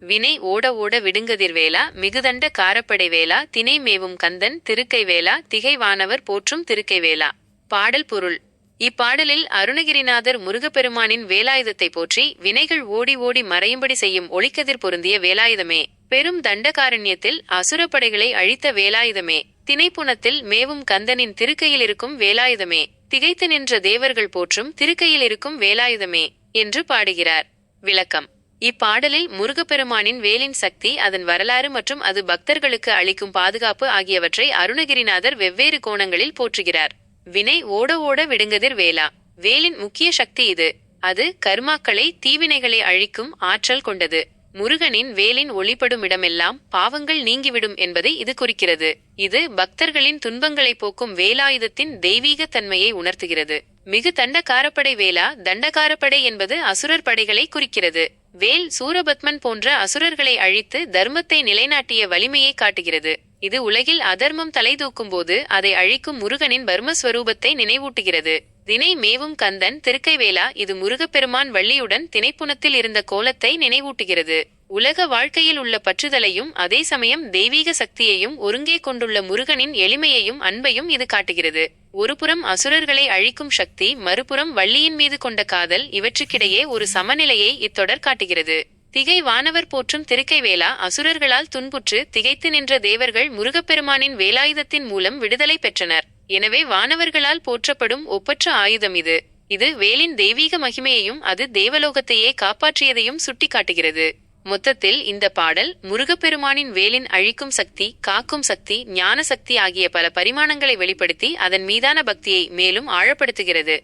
வினை ஓட ஓட விடுங்கதிர் வேலா மிகுதண்ட காரப்படை வேலா தினை மேவும் கந்தன் திருக்கை வேலா திகைவானவர் போற்றும் திருக்கை வேலா. பாடல் பொருள். இப்பாடலில் அருணகிரிநாதர் முருகப்பெருமானின் வேலாயுதத்தை போற்றி வினைகள் ஓடி ஓடி மறையும்படி செய்யும் ஒளிக்கதிர் பொருந்திய வேலாயுதமே. பெரும் தண்டகாரண்யத்தில் அசுரப்படைகளை அழித்த வேலாயுதமே. திணைப்புணத்தில் மேவும் கந்தனின் திருக்கையில் இருக்கும் வேலாயுதமே. திகைத்து நின்ற தேவர்கள் போற்றும் திருக்கையில் இருக்கும் வேலாயுதமே. என்று பாடுகிறார். விளக்கம். இப்பாடலில் முருகப்பெருமானின் வேலின் சக்தி அதன் வரலாறு மற்றும் அது பக்தர்களுக்கு அளிக்கும் பாதுகாப்பு ஆகியவற்றை அருணகிரிநாதர் வெவ்வேறு கோணங்களில் போற்றுகிறார். வினை ஓட ஓட விடுங்கதிர் வேலா. வேலின் முக்கிய சக்தி இது. அது கர்மாக்களை தீவினைகளை அழிக்கும் ஆற்றல் கொண்டது. முருகனின் வேலின் ஒளிப்படும் இடமெல்லாம் பாவங்கள் நீங்கிவிடும் என்பதை இது குறிக்கிறது. இது பக்தர்களின் துன்பங்களை போக்கும் வேலாயுதத்தின் தெய்வீக தன்மையை உணர்த்துகிறது. மிகு தண்டகாரப்படை வேலா தண்டகாரப்படை என்பது அசுரர் படைகளை குறிக்கிறது. வேல் சூரபத்மன் போன்ற அசுரர்களை அழித்து தர்மத்தை நிலைநாட்டிய வலிமையை காட்டுகிறது. இது உலகில் அதர்மம் தலை தூக்கும்போது அதை அழிக்கும் முருகனின் பர்மஸ்வரூபத்தை நினைவூட்டுகிறது. தினை மேவும் கந்தன் திருக்கைவேலா இது முருகப்பெருமான் வள்ளியுடன் திணைப்புணத்தில் இருந்த கோலத்தை நினைவூட்டுகிறது. உலக வாழ்க்கையில் உள்ள பற்றுதலையும் அதே சமயம் தெய்வீக சக்தியையும் ஒருங்கே கொண்டுள்ள முருகனின் எளிமையையும் அன்பையும் இது காட்டுகிறது. ஒருபுறம் அசுரர்களை அழிக்கும் சக்தி மறுபுறம் வள்ளியின் மீது கொண்ட காதல் இவற்றுக்கிடையே ஒரு சமநிலையை இத்தொடர் காட்டுகிறது. திகை வானவர் போற்றும் திருக்கைவேலா அசுரர்களால் துன்புற்று திகைத்து நின்ற தேவர்கள் முருகப்பெருமானின் வேலாயுதத்தின் மூலம் விடுதலை பெற்றனர். எனவே வானவர்களால் போற்றப்படும் ஒப்பற்ற ஆயுதம் இது. இது வேலின் தெய்வீக மகிமையையும் அது தேவலோகத்தையே காப்பாற்றியதையும் சுட்டிக்காட்டுகிறது. மொத்தத்தில் இந்த பாடல் முருகப்பெருமானின் வேலின் அழிக்கும் சக்தி காக்கும் சக்தி ஞான சக்தி ஆகிய பல பரிமாணங்களை வெளிப்படுத்தி அதன் மீதான பக்தியை மேலும் ஆழப்படுத்துகிறது.